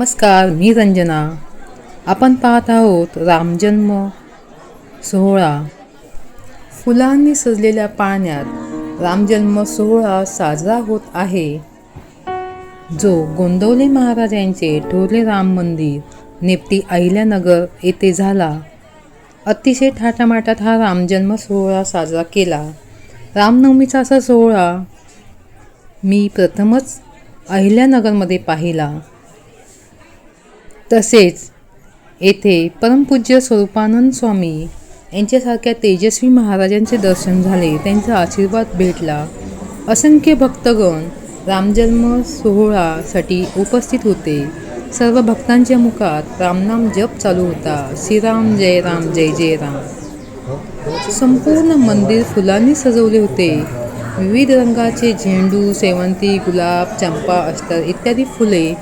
नमस्कार मी रंजना. आपण पाहत आहोत रामजन्म सोहळा. फुलांनी सजलेल्या पाण्यात रामजन्म सोहळा साजरा होत आहे. जो गोंदवले महाराजांचे ठोरले राम मंदिर नेपटी अहिल्यानगर येथे झाला. अतिशय थाटामाटात हा रामजन्म सोहळा साजरा केला. रामनवमीचा असा सोहळा मी प्रथमच अहिल्यानगरमध्ये पाहिला. तसेच येथे परमपूज्य स्वरूपानंद स्वामी यांच्यासारख्या तेजस्वी महाराजांचे दर्शन झाले त्यांचा आशीर्वाद भेटला. असंख्य भक्तगण रामजन्म सोहळासाठी उपस्थित होते. सर्व भक्तांच्या मुखात रामनाम जप चालू होता. श्रीराम जय राम जय जय राम. संपूर्ण मंदिर फुलांनी सजवले होते. विविध रंगाचे झेंडू सेवंती गुलाब चंपा अस्तर इत्यादी फुले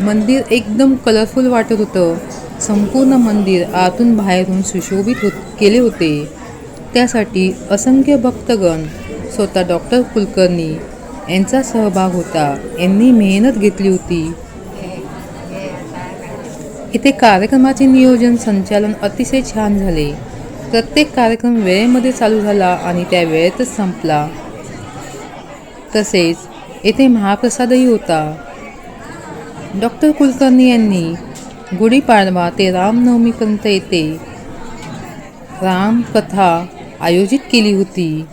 मंदिर एकदम कलरफुल वाटत होतं. संपूर्ण मंदिर आतून बाहेरून सुशोभित होत केले होते. त्यासाठी असंख्य भक्तगण स्वतः डॉक्टर कुलकर्णी यांचा सहभाग होता. यांनी मेहनत घेतली होती. इथे कार्यक्रमाचे नियोजन संचालन अतिशय छान झाले. प्रत्येक कार्यक्रम वेळेमध्ये चालू झाला आणि त्या वेळेतच संपला. तसेच येथे महाप्रसादही होता. डॉक्टर कुलकर्णी यांनी गुढीपाडवा ते रामनवमीपर्यंत येथे रामकथा आयोजित केली होती.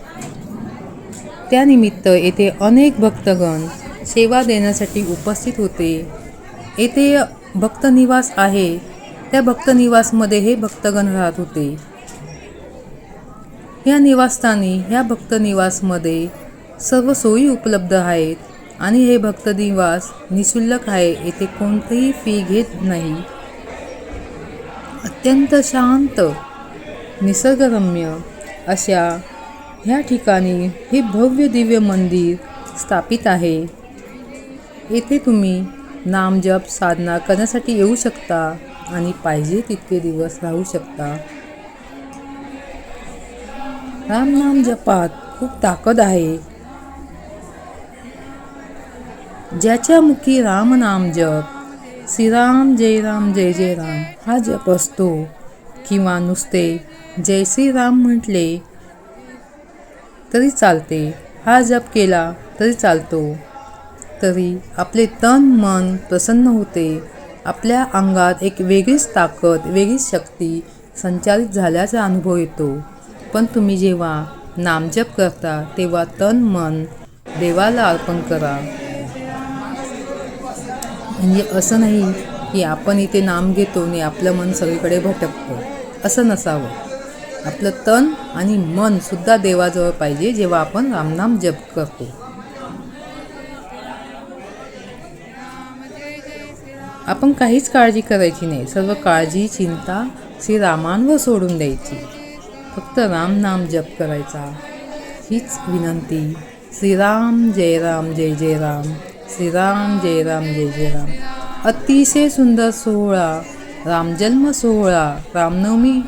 त्यानिमित्त येथे अनेक भक्तगण सेवा देण्यासाठी उपस्थित होते. येथे भक्तनिवास आहे. त्या भक्तनिवासमध्ये हे भक्तगण राहत होते. या निवासस्थानी ह्या भक्तनिवासमध्ये सर्व सोयी उपलब्ध आहेत. आणि हे भक्तनिवास निशुल्क आहे येथे कोणतीही फी घेत नाही. अत्यंत शांत निसर्गरम्य अशा ह्या ठिकाणी हे भव्य दिव्य मंदिर स्थापित आहे. येथे तुम्ही नामजप साधना करण्यासाठी येऊ शकता आणि पाहिजे तितके दिवस राहू शकता. रामनाम जपात खूप ताकद आहे. ज्याच्या मुखी रामनाम जप श्रीराम जय राम जय जय राम हा जप असतो. किंवा नुसते जय श्रीराम म्हटले तरी चालते. हा जप केला तरी चालतो. तरी आपले तन मन प्रसन्न होते. आपल्या अंगात एक वेगळीच ताकद वेगळीच शक्ती संचालित झाल्याचा अनुभव येतो. पण तुम्ही जेव्हा नामजप करता तेव्हा तन मन देवाला अर्पण करा. म्हणजे असं नाही की आपण इथे नाम घेतो आणि आपलं मन सगळीकडे भटकतं. असं नसावं. आपलं तन आणि मनसुद्धा देवाजवळ पाहिजे जेव्हा आपण रामनाम जप करतो. आपण काहीच काळजी करायची नाही. सर्व काळजी चिंता श्रीरामांवर सोडून द्यायची. फक्त राम नाम जप करायचा. हीच विनंती. श्रीराम जय राम जय जय राम. श्रीराम जय राम जय जय राम. अतिशय सुंदर सोहळा रामजन्म सोहळा रामनवमी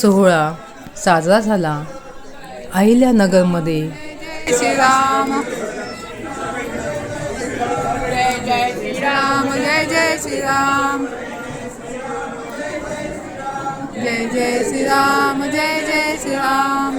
सोहळा साजरा झाला अहिल्यानगरमध्ये श्रीराम. जय जय श्रीराम जय जय श्रीराम. जय जय श्रीराम जय जय श्रीराम.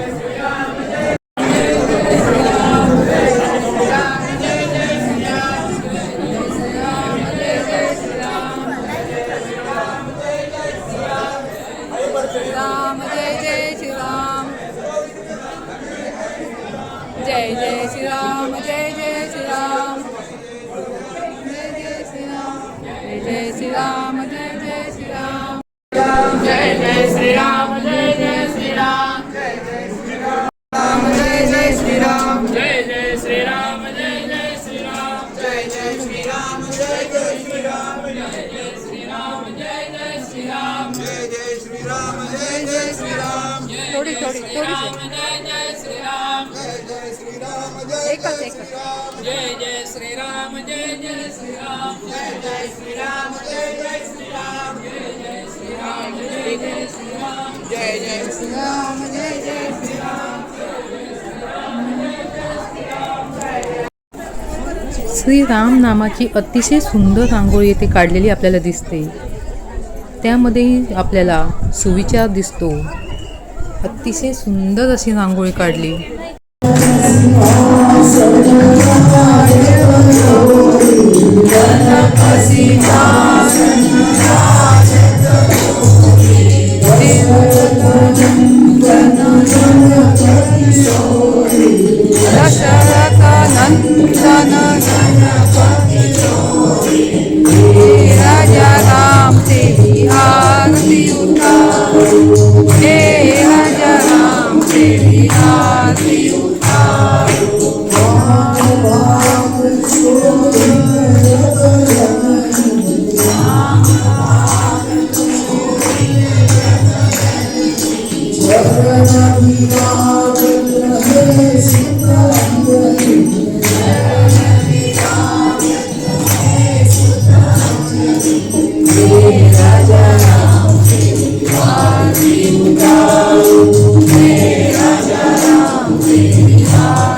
जय श्री राम जय जय श्री राम जय जय श्री राम जय जय श्री राम जय जय श्री राम जय जय श्री राम जय जय श्री राम जय जय श्री राम जय जय श्री राम जय जय श्री राम जय जय श्री राम जय जय श्री राम जय जय श्री राम जय जय श्री राम थोडी थोडी थोडी जय जय श्री राम जय जय श्री राम जय एकच एकच जय जय श्रीराम जय जय श्रीराम जय जय श्रीराम जय जय श्रीराम जय जय श्रीराम जय जय श्रीराम जय जय श्रीराम श्रीराम नामाची अतिशय सुंदर रांगोळी येथे काढलेली आपल्याला दिसते. त्यामध्येही आपल्याला सुविचार दिसतो. अतिशय सुंदर अशी रांगोळी काढली.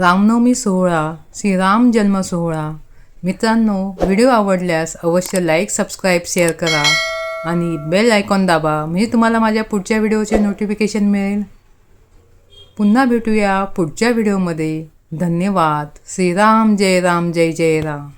रामनवमी सोहळा श्रीराम जन्म सोहळा. मित्रांनो व्हिडिओ आवडल्यास अवश्य लाईक सबस्क्राईब शेअर करा आणि बेल आयकॉन दाबा म्हणजे तुम्हाला माझ्या पुढच्या व्हिडिओचे नोटिफिकेशन मिळेल. पुन्हा भेटूया पुढच्या व्हिडिओमध्ये. धन्यवाद. श्रीराम जय राम जय जय राम.